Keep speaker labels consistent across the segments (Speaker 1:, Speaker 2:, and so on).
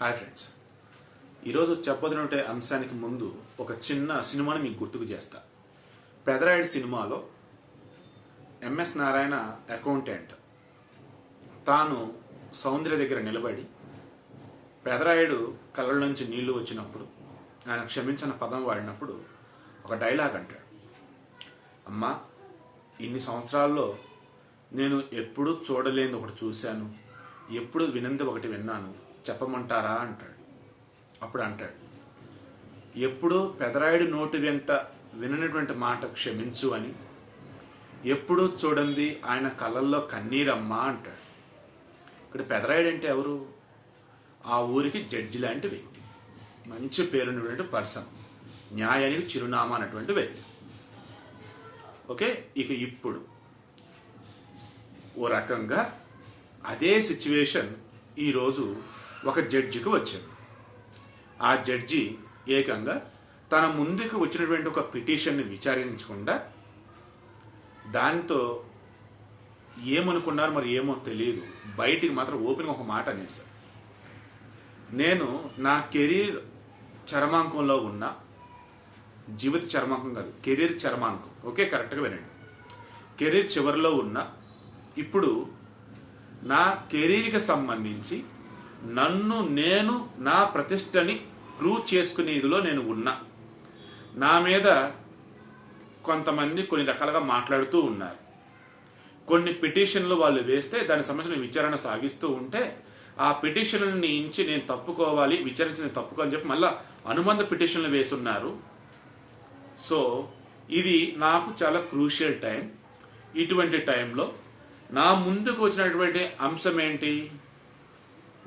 Speaker 1: Hi friends ఈరోజు చెప్పదనుంటే అంశానికి ముందు ఒక చిన్న సినిమాని మీకు గుర్తుకు చేస్తా. పెదరాయుడు సినిమాలో ఎంఎస్ నారాయణ అకౌంటెంట్. తాను సౌందర్య దగ్గర నిలబడి పెదరాయుడు కళ్ళ నుంచి నీళ్ళు వచ్చినప్పుడు ఆయన క్షమించిన పదం వాడినప్పుడు ఒక డైలాగ్ అంటాడు. అమ్మా ఇన్ని సంవత్సరాల్లో నేను ఎప్పుడూ చూడలేని ఒకటి చూశాను. ఎప్పుడు వినంది ఒకటి విన్నాను. చెప్పమంటారా అంటాడు. అప్పుడు అంటాడు ఎప్పుడు పెదరాయుడు నోటి వెంట విననటువంటి మాట క్షమించు అని. ఎప్పుడూ చూడండి ఆయన కళ్ళల్లో కన్నీరమ్మా అంటాడు. ఇక్కడ పెదరాయుడు అంటే ఎవరు? ఆ ఊరికి జడ్జి లాంటి వ్యక్తి. మంచి పేరున్నటువంటి పర్సన్. న్యాయానికి చిరునామా అన్నటువంటి వ్యక్తి. ఓకే? ఇక ఇప్పుడు ఓ రకంగా అదే సిచ్యువేషన్ ఈరోజు ఒక జడ్జికి వచ్చింది. ఆ జడ్జి ఏకంగా తన ముందుకు వచ్చినటువంటి ఒక పిటిషన్ని విచారించకుండా దాంతో ఏమనుకున్నారు మరి ఏమో తెలియదు బయటికి మాత్రం ఓపెన్ ఒక మాట అనేసారు నేను నా కెరీర్ చరమాంకంలో ఉన్న జీవిత చరమాంకం కాదు కెరీర్ చరమాంకం. ఓకే కరెక్ట్గా వినండి. కెరీర్ చివరిలో ఉన్న ఇప్పుడు నా కెరీర్కి సంబంధించి నన్ను నేను నా ప్రతిష్టని ప్రూవ్ చేసుకునేదిలో నేను ఉన్నా. నా మీద కొంతమంది కొన్ని రకాలుగా మాట్లాడుతూ ఉన్నారు. కొన్ని పిటిషన్లు వాళ్ళు వేస్తే దానికి సంబంధించిన విచారణ సాగిస్తూ ఉంటే ఆ పిటిషన్లని ఇచ్చి నేను తప్పుకోవాలి విచారించి నేను తప్పుకోవాలని చెప్పి మళ్ళీ అనుబంధ పిటిషన్లు వేసున్నారు. సో ఇది నాకు చాలా క్రూషియల్ టైం. ఇటువంటి టైంలో నా ముందుకు వచ్చినటువంటి అంశం ఏంటి?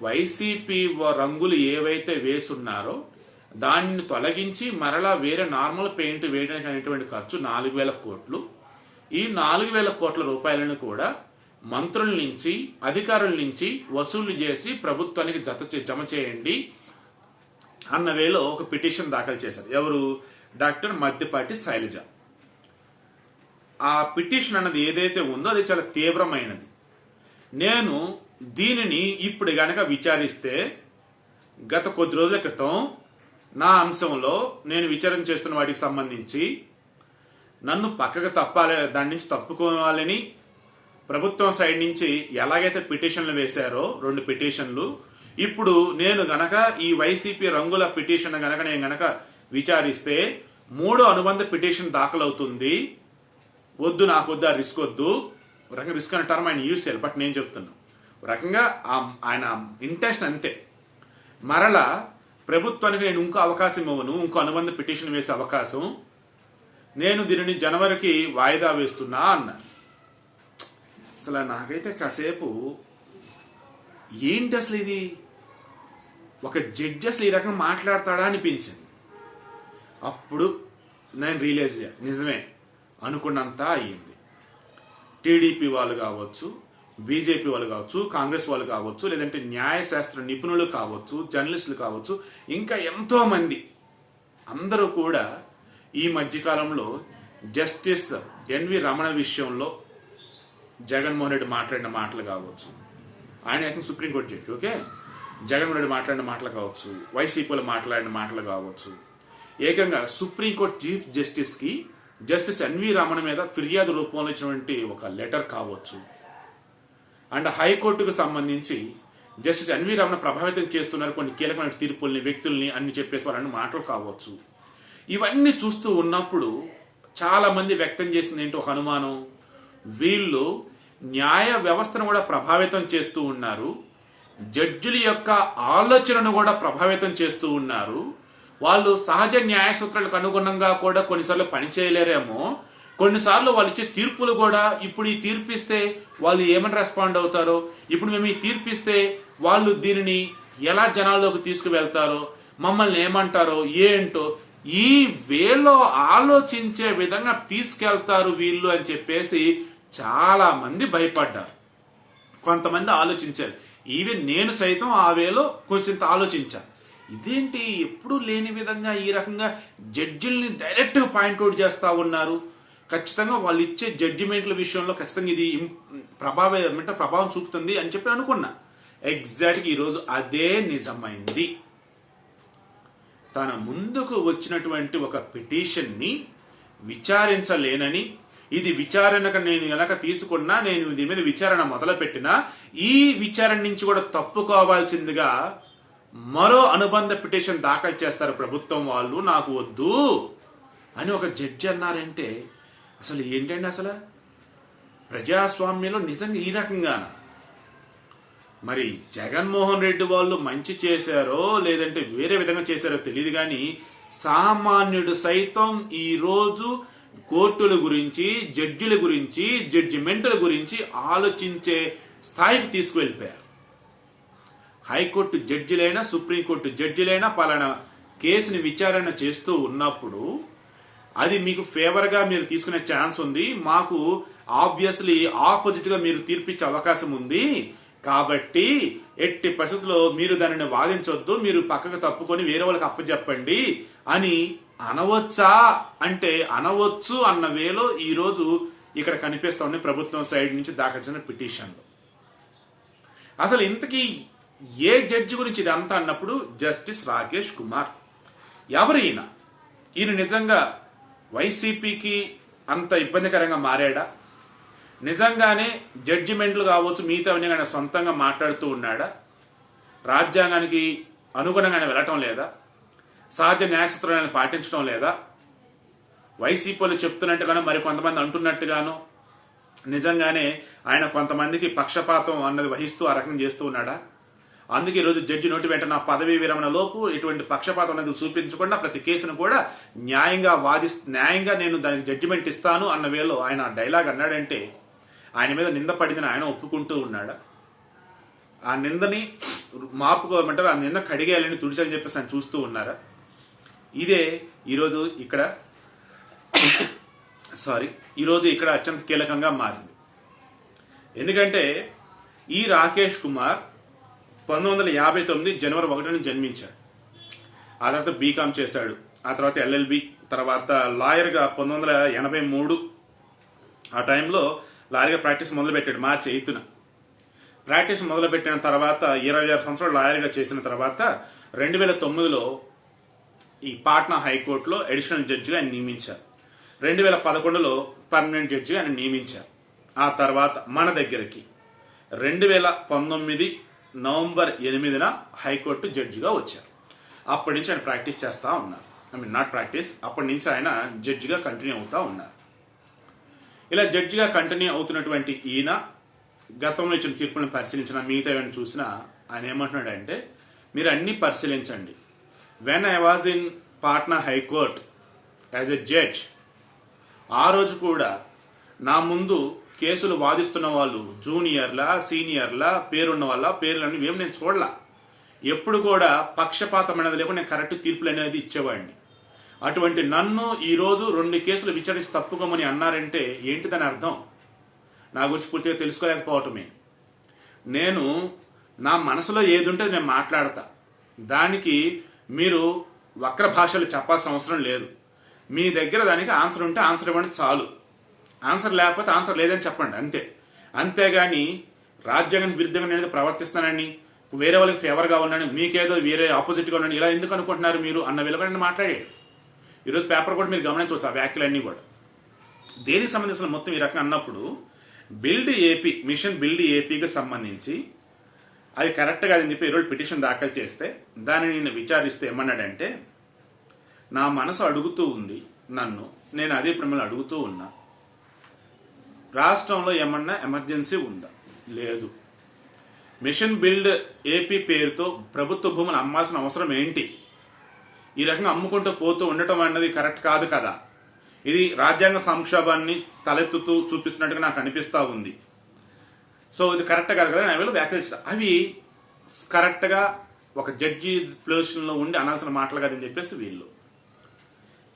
Speaker 1: వైసీపీ రంగులు ఏవైతే వేసున్నారో దాన్ని తొలగించి మరలా వేరే నార్మల్ పెయింట్ వేయడానికి అనేటువంటి ఖర్చు నాలుగు వేల కోట్లు. ఈ నాలుగు వేల కోట్ల రూపాయలను కూడా మంత్రుల నుంచి అధికారుల నుంచి వసూలు చేసి ప్రభుత్వానికి జత జమ చేయండి అన్న వేలో ఒక పిటిషన్ దాఖలు చేశారు. ఎవరు? డాక్టర్ మద్దిపాటి శైలజ. ఆ పిటిషన్ అన్నది ఏదైతే ఉందో అది చాలా తీవ్రమైనది. నేను దీనిని ఇప్పుడు గనక విచారిస్తే గత కొద్ది రోజుల క్రితం నా అంశంలో నేను విచారణ చేస్తున్న వాటికి సంబంధించి నన్ను పక్కకు తప్పాలి దాని నుంచి తప్పుకోవాలని ప్రభుత్వం సైడ్ నుంచి ఎలాగైతే పిటిషన్లు వేశారో రెండు పిటిషన్లు ఇప్పుడు నేను గనక ఈ వైసీపీ రంగుల పిటిషన్ గనక నేను గనక విచారిస్తే మూడో అనుబంధ పిటిషన్ దాఖలవుతుంది. వద్దు నాకు వద్దు ఆ రిస్క్ వద్దు. ఒక రిస్క్ అనే టర్మ్ ఆయన యూజ్ చేయాలి బట్ నేను చెప్తున్నా. రకంగా ఆయన ఇంటెన్షన్ అంతే. మరలా ప్రభుత్వానికి నేను ఇంకో అవకాశం ఇవ్వను ఇంకో అనుబంధ పిటిషన్ వేసే అవకాశం. నేను దీనిని జనవరికి వాయిదా వేస్తున్నా అన్నారు. అసలు నాకైతే కాసేపు ఏంటి అసలు ఇది? ఒక జడ్జి అసలు ఈ రకంగా మాట్లాడతాడా అనిపించింది. అప్పుడు నేను రియలైజ్ అయ్యా నిజమే అనుకున్నంత అయ్యింది. టీడీపీ వాళ్ళు కావచ్చు బీజేపీ వాళ్ళు కావచ్చు కాంగ్రెస్ వాళ్ళు కావచ్చు లేదంటే న్యాయశాస్త్ర నిపుణులు కావచ్చు జర్నలిస్టులు కావచ్చు ఇంకా ఎంతోమంది అందరూ కూడా ఈ మధ్యకాలంలో జస్టిస్ ఎన్వి రమణ విషయంలో జగన్మోహన్ రెడ్డి మాట్లాడిన మాటలు కావచ్చు. ఆయన supreme supreme court judge okay? Jaganmohan Reddy మాట్లాడిన మాటలు కావచ్చు వైసీపీలో మాట్లాడిన మాటలు కావచ్చు. ఏకంగా సుప్రీంకోర్టు చీఫ్ జస్టిస్కి జస్టిస్ ఎన్వి రమణ మీద ఫిర్యాదు రూపంలో ఇచ్చినటువంటి ఒక లెటర్ కావచ్చు. అండ్ హైకోర్టుకు సంబంధించి జస్టిస్ ఎన్వి రమణ ప్రభావితం చేస్తున్నారు కొన్ని కీలకమైన తీర్పుల్ని వ్యక్తుల్ని అన్ని చెప్పేసి వాళ్ళని మాటలు కావచ్చు. ఇవన్నీ చూస్తూ ఉన్నప్పుడు చాలా మంది వ్యక్తం చేసింది ఏంటి ఒక అనుమానం వీళ్ళు న్యాయ వ్యవస్థను కూడా ప్రభావితం చేస్తూ ఉన్నారు. జడ్జిల యొక్క ఆలోచనను కూడా ప్రభావితం చేస్తూ ఉన్నారు. వాళ్ళు సహజ న్యాయ సూత్రాలకు అనుగుణంగా కూడా కొన్నిసార్లు పనిచేయలేరేమో. కొన్నిసార్లు వాళ్ళు ఇచ్చే తీర్పులు కూడా ఇప్పుడు ఈ తీర్పిస్తే వాళ్ళు ఏమని రెస్పాండ్ అవుతారో? ఇప్పుడు మేము ఈ తీర్పిస్తే వాళ్ళు దీనిని ఎలా జనాల్లోకి తీసుకువెళ్తారో? మమ్మల్ని ఏమంటారో? ఏంటో? ఈ వేలో ఆలోచించే విధంగా తీసుకెళ్తారు వీళ్ళు అని చెప్పేసి చాలా మంది భయపడ్డారు. కొంతమంది ఆలోచించారు. ఈవెన్ నేను సైతం ఆ వేలో కొంచెంత ఆలోచించాను. ఇదేంటి? ఎప్పుడూ లేని విధంగా ఈ రకంగా జడ్జిల్ని డైరెక్ట్గా పాయింట్అవుట్ చేస్తూ ఉన్నారు. ఖచ్చితంగా వాళ్ళు ఇచ్చే జడ్జిమెంట్ల విషయంలో ఖచ్చితంగా ఇది ప్రభావం అంటే ప్రభావం చూపుతుంది అని చెప్పి అనుకున్నా. ఎగ్జాక్ట్గా ఈరోజు అదే నిజమైంది. తన ముందుకు వచ్చినటువంటి ఒక పిటిషన్ని విచారించలేనని ఇది విచారణకు నేను ఎలాగ తీసుకున్నా నేను దీని మీద విచారణ మొదలుపెట్టినా ఈ విచారణ నుంచి కూడా తప్పుకోవాల్సిందిగా మరో అనుబంధ పిటిషన్ దాఖలు చేస్తారు ప్రభుత్వం వాళ్ళు. నాకు వద్దు అని ఒక జడ్జి అన్నారంటే అసలు ఏంటండి అసలు? ప్రజాస్వామ్యంలో నిజంగా ఈ రకంగానా? మరి జగన్మోహన్ రెడ్డి వాళ్ళు మంచి చేశారో లేదంటే వేరే విధంగా చేశారో తెలియదు కానీ సామాన్యుడు సైతం ఈరోజు కోర్టుల గురించి జడ్జిల గురించి జడ్జిమెంట్ల గురించి ఆలోచించే స్థాయికి తీసుకువెళ్ళిపోయారు. హైకోర్టు జడ్జిలైనా సుప్రీంకోర్టు జడ్జిలైనా పలానా కేసుని విచారణ చేస్తూ ఉన్నప్పుడు అది మీకు ఫేవర్గా మీరు తీసుకునే ఛాన్స్ ఉంది. మాకు ఆబ్వియస్లీ ఆపోజిట్గా మీరు తీర్పిచ్చే అవకాశం ఉంది. కాబట్టి ఎట్టి పరిస్థితుల్లో మీరు దానిని వాదించొద్దు. మీరు పక్కకు తప్పుకొని వేరే వాళ్ళకి అప్పచెప్పండి అని అనవచ్చా? అంటే అనవచ్చు అన్న వేలో ఈరోజు ఇక్కడ కనిపిస్తా ఉంది ప్రభుత్వం సైడ్ నుంచి దాఖలించిన పిటిషన్లు అసలు ఇంతకీ ఏ జడ్జి గురించి ఇది అంతా అన్నప్పుడు జస్టిస్ రాకేష్ కుమార్. ఎవరు ఈయన ఈయన నిజంగా వైసీపీకి అంత ఇబ్బందికరంగా మారాడా? నిజంగానే జడ్జిమెంట్లు కావచ్చు మిగతావన్నీ కానీ సొంతంగా మాట్లాడుతూ ఉన్నాడా? రాజ్యాంగానికి అనుగుణంగానే వెళ్ళటం లేదా? సహజ న్యాయసూత్రాలను పాటించడం లేదా? వైసీపీలు చెప్తున్నట్టుగానో మరి కొంతమంది అంటున్నట్టుగానో నిజంగానే ఆయన కొంతమందికి పక్షపాతం అన్నది వహిస్తూ ఆ రకం చేస్తూ ఉన్నాడా? అందుకే ఈరోజు జడ్జి నోటి వెంట నా పదవీ విరమణ లోపు ఇటువంటి పక్షపాతం అనేది చూపించకుండా ప్రతి కేసును కూడా న్యాయంగా వాది న్యాయంగా నేను దానికి జడ్జిమెంట్ ఇస్తాను అన్న వేలో ఆయన డైలాగ్ అన్నాడంటే ఆయన మీద నింద పడిందని ఆయన ఒప్పుకుంటూ ఉన్నాడా? ఆ నిందని మాపుకోమంటారు? ఆ నింద కడిగేయాలని తుడిచని చెప్పేసి ఆయన చూస్తూ ఉన్నారా? ఇదే ఈరోజు ఇక్కడ సారీ ఈరోజు ఇక్కడ అత్యంత కీలకంగా మారింది. ఎందుకంటే ఈ రాకేష్ కుమార్ పంతొమ్మిది వందల యాభై తొమ్మిది జనవరి ఒకటిన జన్మించాడు. ఆ తర్వాత బీకామ్ చేశాడు. ఆ తర్వాత ఎల్ఎల్బి తర్వాత లాయర్గా పంతొమ్మిది వందల ఎనభై మూడు ఆ టైంలో లాయర్గా ప్రాక్టీస్ మొదలుపెట్టాడు మార్చి ఎయిత్న ప్రాక్టీస్ మొదలుపెట్టిన తర్వాత ఇరవై ఆరు సంవత్సరాలు లాయర్గా చేసిన తర్వాత రెండు వేల తొమ్మిదిలో ఈ పాట్నా హైకోర్టులో అడిషనల్ జడ్జిగా ఆయన నియమించారు. రెండు వేల పదకొండులో పర్మనెంట్ జడ్జిగా ఆయన నియమించారు. ఆ తర్వాత మన దగ్గరికి రెండు వేల పంతొమ్మిది నవంబర్ ఎనిమిదిన హైకోర్టు జడ్జిగా వచ్చారు. అప్పటి నుంచి ఆయన ప్రాక్టీస్ చేస్తూ ఉన్నారు. ఐ మీన్ నాట్ ప్రాక్టీస్ అప్పటి నుంచి ఆయన జడ్జిగా కంటిన్యూ అవుతూ ఉన్నారు. ఇలా జడ్జిగా కంటిన్యూ అవుతున్నటువంటి ఈయన గతంలో ఇచ్చిన తీర్పులను పరిశీలించిన మిగతా ఏమైనా చూసినా ఆయన ఏమంటున్నాడంటే మీరు అన్నీ పరిశీలించండి. When I was in Patna high court as a judge ఆ రోజు కూడా నా ముందు కేసులు వాదిస్తున్న వాళ్ళు జూనియర్లా సీనియర్లా పేరున్న వాళ్ళ పేర్లని ఏం నేను చూడలా. ఎప్పుడు కూడా పక్షపాతం అనేది లేకుండా నేను కరెక్ట్ తీర్పులు అనేది ఇచ్చేవాడిని. అటువంటి నన్ను ఈరోజు రెండు కేసులు విచారించి తప్పుకోమని అన్నారంటే ఏంటి దాని అర్థం? నా గురించి పూర్తిగా తెలుసుకోలేకపోవటమే. నేను నా మనసులో ఏది ఉంటే అది నేను మాట్లాడతా. దానికి మీరు వక్ర భాషలు చెప్పాల్సిన అవసరం లేదు. మీ దగ్గర దానికి ఆన్సర్ ఉంటే ఆన్సర్ ఇవ్వండి చాలు. ఆన్సర్ లేకపోతే ఆన్సర్ లేదని చెప్పండి అంతే. అంతేగాని రాజ్యాంగానికి విరుద్ధంగా నేను ప్రవర్తిస్తానని వేరే వాళ్ళకి ఫేవర్గా ఉన్నాను మీకేదో వేరే ఆపోజిట్గా ఉన్నాను ఇలా ఎందుకు అనుకుంటున్నారు మీరు అన్న విలువని మాట్లాడాడు ఈరోజు పేపర్ కూడా మీరు గమనించవచ్చు ఆ వ్యాఖ్యలన్నీ కూడా. దేనికి సంబంధించిన మొత్తం ఈ రకం అన్నప్పుడు బిల్డ్ ఏపీ మిషన్ బిల్డ్ ఏపీకి సంబంధించి అది కరెక్ట్ కాదని చెప్పి ఈరోజు పిటిషన్ దాఖలు చేస్తే దానిని నేను విచారిస్తే ఏమన్నాడంటే నా మనసు అడుగుతూ ఉంది నన్ను నేను అదే మిమ్మల్ని అడుగుతూ ఉన్నా రాష్ట్రంలో ఏమన్నా ఎమర్జెన్సీ ఉందా? లేదు. మిషన్ బిల్డ్ ఏపీ పేరుతో ప్రభుత్వ భూములు అమ్మాల్సిన అవసరం ఏంటి? ఈ రకంగా అమ్ముకుంటూ పోతూ ఉండటం అన్నది కరెక్ట్ కాదు కదా? ఇది రాజ్యాంగ సంక్షోభాన్ని తలెత్తుతూ చూపిస్తున్నట్టుగా నాకు అనిపిస్తూ ఉంది. సో ఇది కరెక్ట్ కాదు కదా? నేను వీళ్ళు అవి కరెక్ట్గా ఒక జడ్జి పొజిషన్లో ఉండి అనాల్సిన మాటలు కదని చెప్పేసి వీళ్ళు.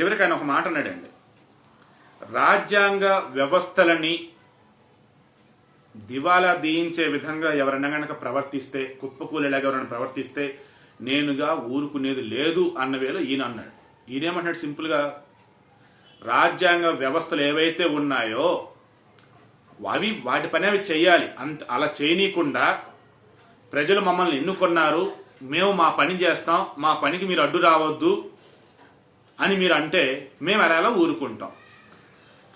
Speaker 1: చివరికి ఆయన ఒక మాట అన్నాడండి. రాజ్యాంగ వ్యవస్థలని దివాలా దీయించే విధంగా ఎవరైనా కనుక ప్రవర్తిస్తే కుప్పకూలేలాగా ఎవరైనా ప్రవర్తిస్తే నేనుగా ఊరుకునేది లేదు అన్న వేళ ఈయన అన్నాడు. ఈయనేమంటున్నాడు? సింపుల్గా రాజ్యాంగ వ్యవస్థలు ఏవైతే ఉన్నాయో అవి వాటి పని అవి చేయాలి. అంత అలా చేయనీయకుండా ప్రజలు మమ్మల్ని ఎన్నుకున్నారు మేము మా పని చేస్తాం మా పనికి మీరు అడ్డు రావద్దు అని మీరు అంటే మేము అలా ఊరుకుంటాం.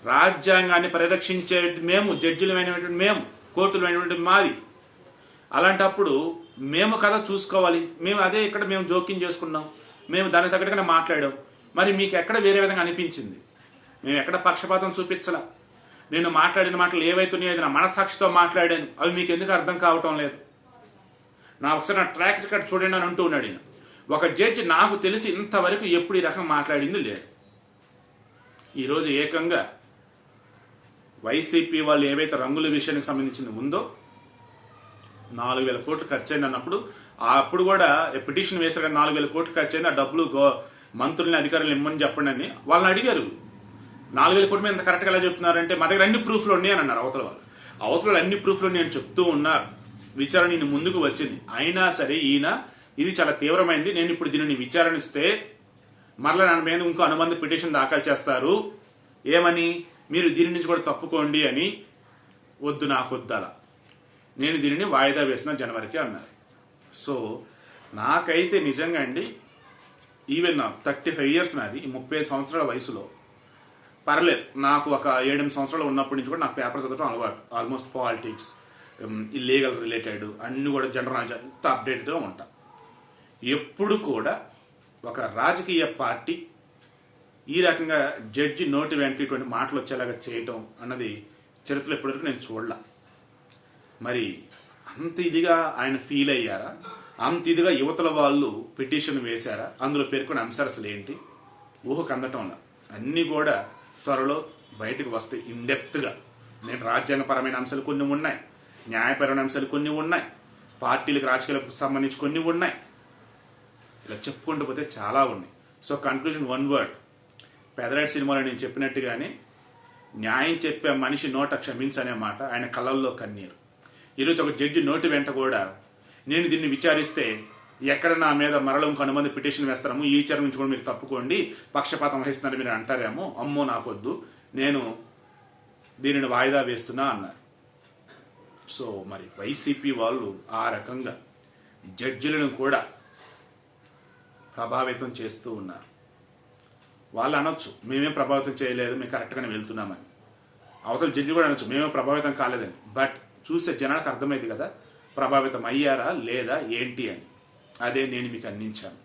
Speaker 1: రాజ్యాంగాన్ని పరిరక్షించే మేము జడ్జిలమైనటువంటి మేము కోర్టులమైనటువంటి మాది. అలాంటప్పుడు మేము కదా చూసుకోవాలి. మేము అదే ఇక్కడ మేము జోక్యం చేసుకున్నాం. మేము దానికి తగ్గట్టుగానే మాట్లాడాం. మరి మీకు ఎక్కడ వేరే విధంగా అనిపించింది? మేము ఎక్కడ పక్షపాతం చూపించలా? నేను మాట్లాడిన మాటలు ఏవైతున్నాయో అది నా మనసాక్షితో మాట్లాడాను. అవి మీకు ఎందుకు అర్థం కావటం లేదు? నా ఒకసారి నా ట్రాక్ రికార్డ్ చూడండి అని అంటూ ఉన్నాడు ఈయన. ఒక జడ్జి నాకు తెలిసి ఇంతవరకు ఎప్పుడు ఈ రకం మాట్లాడింది లేదు. ఈరోజు ఏకంగా వైసీపీ వాళ్ళు ఏవైతే రంగుల విషయానికి సంబంధించింది ఉందో నాలుగు వేల కోట్లు ఖర్చు అయింది అన్నప్పుడు అప్పుడు కూడా పిటిషన్ వేశారు కానీ నాలుగు వేల కోట్లు ఖర్చు అయింది ఆ డబ్బులు గో మంత్రుల్ని అధికారులు ఇమ్మని చెప్పండి అని వాళ్ళని అడిగారు. నాలుగు వేల కోట్లు మీద కరెక్ట్గా ఎలా చెప్తున్నారంటే మా దగ్గర అన్ని ప్రూఫ్లు ఉన్నాయి అని అన్నారు అవతల వాళ్ళు. అవతల అన్ని ప్రూఫ్లు నేను చెప్తూ ఉన్నారు. విచారణ నేను ముందుకు వచ్చింది. అయినా సరే ఈయన ఇది చాలా తీవ్రమైంది. నేను ఇప్పుడు దీనిని విచారణిస్తే మరలా నా మీద ఇంకో అనుబంధ పిటిషన్ దాఖలు చేస్తారు. ఏమని? మీరు దీని నుంచి కూడా తప్పుకోండి అని వద్దు నాకు వద్దల. నేను దీనిని వాయిదా వేసిన జనవరికి అన్నారు. సో నాకైతే నిజంగా అండి ఈవెన్ నా థర్టీ ఫైవ్ ఇయర్స్ నాది ముప్పై ఐదు సంవత్సరాల వయసులో పర్లేదు నాకు ఒక ఏడెనిమిది సంవత్సరాలు ఉన్నప్పటి నుంచి కూడా నాకు పేపర్ చదవడం అలవాటు ఆల్మోస్ట్ పాలిటిక్స్ ఇల్లీగల్ రిలేటెడ్ అన్నీ కూడా జనరల్ నాలెడ్జ్ అంతా అప్డేటెడ్గా ఉంటా. ఎప్పుడు కూడా ఒక రాజకీయ పార్టీ ఈ రకంగా జడ్జి నోటి వెంట ఇటువంటి మాటలు వచ్చేలాగా చేయటం అన్నది చరిత్రలో ఇప్పటివరకు నేను చూడలా. మరి అంత ఇదిగా ఆయన ఫీల్ అయ్యారా? అంత ఇదిగా యువతల వాళ్ళు పిటిషన్ వేశారా? అందులో పేర్కొన్న అంశాలు అసలు ఏంటి? ఊహకు అందటంలా అన్నీ కూడా త్వరలో బయటకు వస్తాయి ఇన్డెప్త్గా నేను రాజ్యాంగపరమైన అంశాలు కొన్ని ఉన్నాయి. న్యాయపరమైన అంశాలు కొన్ని ఉన్నాయి. పార్టీలకు రాజకీయాలకు సంబంధించి కొన్ని ఉన్నాయి. ఇలా చెప్పుకుంటూ పోతే చాలా ఉన్నాయి. సో కన్క్లూజన్ వన్ వర్డ్ పెదరాటి సినిమాలో నేను చెప్పినట్టుగానే న్యాయం చెప్పే మనిషి నోట క్షమించనే మాట ఆయన కళ్ళల్లో కన్నీరు. ఈరోజు ఒక జడ్జి నోటి వెంట కూడా నేను దీన్ని విచారిస్తే ఎక్కడ నా మీద మరల ఇంకో పిటిషన్ వేస్తారేమో ఈ విచారణ నుంచి కూడా మీరు తప్పుకోండి పక్షపాతం వహిస్తున్నారు మీరు అంటారేమో అమ్మో నాకొద్దు నేను దీనిని వాయిదా వేస్తున్నా అన్నారు. సో మరి వైసీపీ వాళ్ళు ఆ రకంగా జడ్జిలను కూడా ప్రభావితం చేస్తూ ఉన్నారు. వాళ్ళు అనొచ్చు మేమే ప్రభావితం చేయలేదు మేము కరెక్ట్గానే వెళ్తున్నామని. అవతల జడ్జి కూడా అనొచ్చు మేమే ప్రభావితం కాలేదని. బట్ చూసే జనాలకు అర్థమైంది కదా ప్రభావితం అయ్యారా లేదా ఏంటి అని. అదే నేను మీకు అందించాను.